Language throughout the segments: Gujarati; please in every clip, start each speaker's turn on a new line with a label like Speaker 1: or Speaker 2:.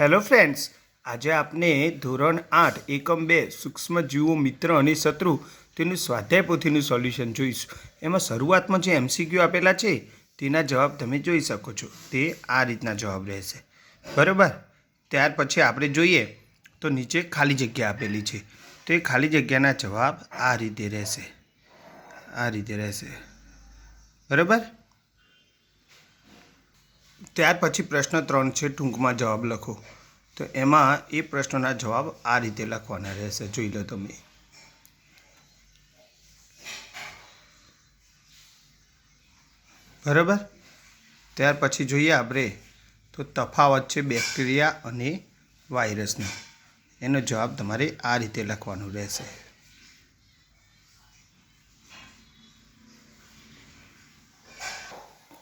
Speaker 1: હેલો ફ્રેન્ડ્સ, આજે આપને ધોરણ આઠ, એકમ બે, સૂક્ષ્મ જીવો, મિત્ર અને શત્રુ તેનું સ્વાધ્યાય પોથીનું સોલ્યુશન જોઈશું. એમાં શરૂઆતમાં જે એમસીક્યુ આપેલા છે, તેના જવાબ તમે જોઈ શકો છો. તે આ રીતના જવાબ રહેશે. બરાબર? ત્યાર પછી આપણે જોઈએ, તો નીચે ખાલી જગ્યા આપેલી છે. તો એ ખાલી જગ્યાના જવાબ આ રીતે રહેશે. આ રીતે રહેશે. બરાબર? ત્યાર પછી પ્રશ્ન ત્રણ છે, ટૂંકમાં જવાબ લખો. તો એમાં એ પ્રશ્નના જવાબ આ રીતે લખવાના રહેશે. જોઈ લો તમે. બરાબર? ત્યાર પછી જોઈએ આપણે તો તફાવત છે બેક્ટેરિયા અને વાયરસનો. એનો જવાબ તમારે આ રીતે લખવાનો રહેશે.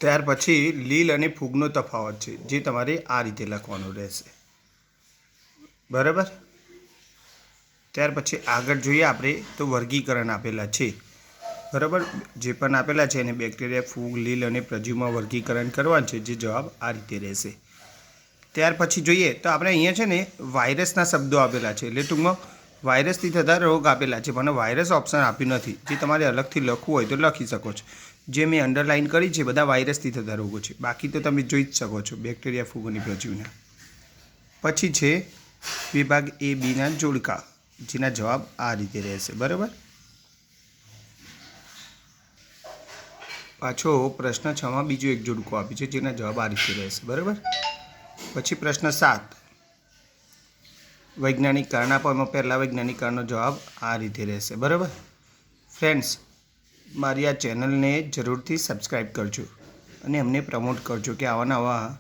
Speaker 1: ત્યાર પછી લીલ અને ફૂગનો તફાવત છે, જે તમારે આ રીતે લખવાનો રહેશે. બરાબર? ત્યાર પછી આગળ જોઈએ આપણે તો વર્ગીકરણ આપેલા છે. બરાબર? જે પણ આપેલા છે એને બેક્ટેરિયા, ફૂગ, લીલ અને પ્રજીવમાં વર્ગીકરણ કરવાનું છે, જે જવાબ આ રીતે રહેશે. ત્યાર પછી જોઈએ તો આપણે અહીંયા છે ને વાયરસના શબ્દો આપેલા છે. એટલે ટૂંકમાં વાયરસથી થતા રોગ આપેલા છે, પણ વાયરસ ઓપ્શન આપ્યું નથી. જે તમારે અલગથી લખવું હોય તો લખી શકો છો. જે મેં અંડરલાઇન કરી છે, બધા વાયરસથી થતા રોગો છે. બાકી તો તમે જોઈ જ શકો છો બેક્ટેરિયા ફૂગોની પ્રજીવના પછી છે, વિભાગ એ બીના જોડકા, જેના જવાબ આ રીતે રહેશે. બરાબર? પાછો પ્રશ્ન છમાં બીજો એક જોડકો આપ્યું છે, જેના જવાબ આ રીતે રહેશે. બરાબર? પછી પ્રશ્ન સાત. વૈજ્ઞાનિક કારણ આપો એમાં પહેલાં વૈજ્ઞાનિક કારણનો જવાબ આ રીતે રહેશે. બરાબર? ફ્રેન્ડ્સ મારી આ ચેનલને જરૂરથી સબસ્ક્રાઈબ કરજો અને અમને પ્રમોટ કરજો કે આવા નવા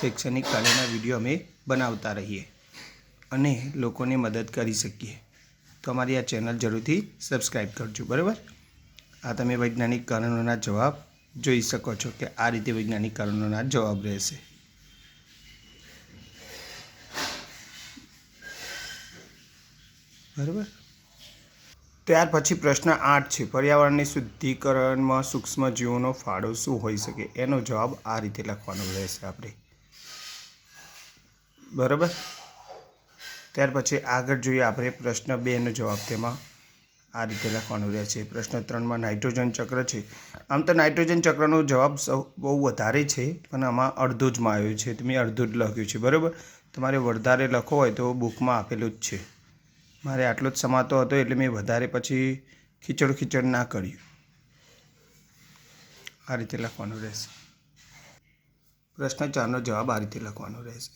Speaker 1: શૈક્ષણિક કાર્યના વીડિયો અમે બનાવતા રહીએ અને લોકોને મદદ કરી શકીએ. તો અમારી આ ચેનલ જરૂરથી સબસ્ક્રાઈબ કરજો. બરાબર? આ તમે વૈજ્ઞાનિક કારણોના જવાબ જોઈ શકો છો કે આ રીતે વૈજ્ઞાનિક કારણોના જવાબ રહેશે. બરાબર? ત્યાર પછી પ્રશ્ન આઠ છે, પર્યાવરણની શુદ્ધિકરણમાં સૂક્ષ્મ જીવોનો ફાળો શું હોઈ શકે? એનો જવાબ આ રીતે લખવાનો રહેશે આપણે. બરાબર? ત્યાર પછી આગળ જોઈએ આપણે પ્રશ્ન બેનો જવાબ તેમાં આ રીતે લખવાનું રહેશે પ્રશ્ન ત્રણમાં નાઇટ્રોજન ચક્ર છે. આમ તો નાઇટ્રોજન ચક્રનો જવાબ સૌ, બહુ વધારે છે, પણ આમાં અડધો જ માં આવ્યો છે. તો મેં અડધું જ લખ્યું છે, બરાબર? તમારે વધારે લખો હોય તો બુકમાં આપેલું જ છે. મારે આટલો જ સમાતો હતો એટલે મેં વધારે પછી ખીચડ ખીચડ ના કર્યું. આ રીતે લખવાનું રહેશે. પ્રશ્ન ચારનો જવાબ આ રીતે લખવાનો રહેશે.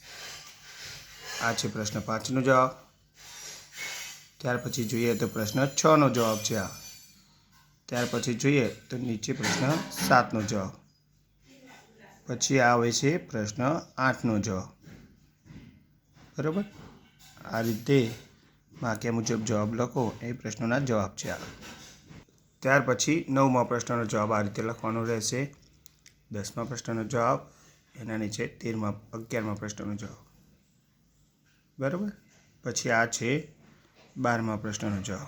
Speaker 1: આ છે પ્રશ્ન પાંચનો જવાબ. ત્યાર પછી જોઈએ તો પ્રશ્ન છનો જવાબ છે આ. ત્યાર પછી જોઈએ તો નીચે પ્રશ્ન સાતનો જવાબ. પછી આવે છે પ્રશ્ન આઠનો જવાબ. બરાબર? આ રીતે વાક્ય મુજબ જવાબ લખો. એ પ્રશ્નોના જવાબ છે આ. ત્યાર પછી નવમા પ્રશ્નનો જવાબ આ રીતે લખવાનો રહેશે. દસમા પ્રશ્નનો જવાબ, એના નીચે તેરમા, અગિયારમા પ્રશ્નનો જવાબ. બરાબર? પછી આ છે બારમા પ્રશ્નનો જવાબ.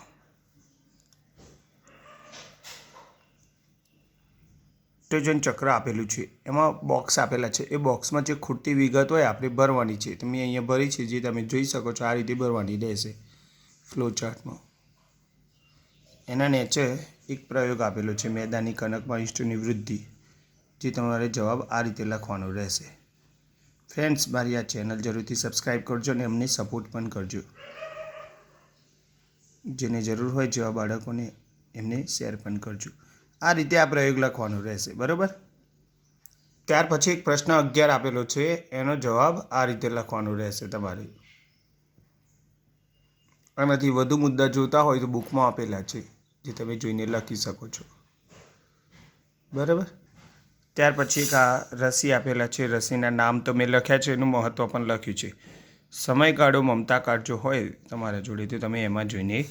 Speaker 1: નાઇટ્રોજન ચક્ર આપેલું છે. એમાં બોક્સ આપેલા છે. એ બોક્સમાં જે ખૂટતી વિગત હોય આપણે ભરવાની છે. તમે અહીંયા ભરી છે. જે તમે જોઈ શકો છો, આ રીતે ભરવાની રહેશે. ફ્લો ચાર્ટમાં એના નીચે એક પ્રયોગ આપેલો છે, મેદાની કનકમાં ઇષ્ટની વૃદ્ધિ, જે તમારે જવાબ આ રીતે લખવાનો રહેશે. ફ્રેન્ડ્સ, મારી આ ચેનલ જરૂરથી સબસ્ક્રાઈબ કરજો અને અમને સપોર્ટ પણ કરજો. જેને જરૂર હોય જેવા બાળકોને એમને શેર પણ કરજો. આ રીતે આ પ્રયોગ લખવાનો રહેશે, બરાબર? ત્યાર પછી એક પ્રશ્ન અગિયાર આપેલો છે, એનો જવાબ આ રીતે લખવાનો રહેશે તમારે. આનાથી વધુ મુદ્દા જોતા હોય તો બુકમાં આપેલા છે, જે તમે જોઈને લખી શકો છો. બરાબર? ત્યાર પછી એક આ રસી આપેલા છે, રસીના નામ તો મેં લખ્યા છે, એનું મહત્ત્વ પણ લખ્યું છે. સમયગાળો મમતા કાર્ડ જો હોય તમારા જોડે, તો તમે એમાં જોઈને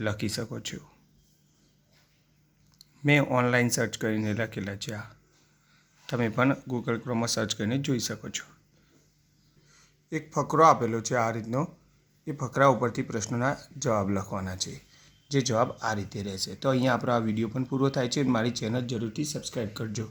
Speaker 1: લખી શકો છો. મેં ઓનલાઈન સર્ચ કરીને લખેલા છે આ. તમે પણ ગૂગલ ક્રોમમાં સર્ચ કરીને જોઈ શકો છો. એક ફકરો આપેલો છે આ રીતનો. એ ફકરા ઉપરથી પ્રશ્નોના જવાબ લખવાના છે, જે જવાબ આ રીતે રહેશે. તો અહીંયા આપણો આ વીડિયો પણ પૂરો થાય છે મારી ચેનલ જરૂરથી સબસ્ક્રાઈબ કરજો.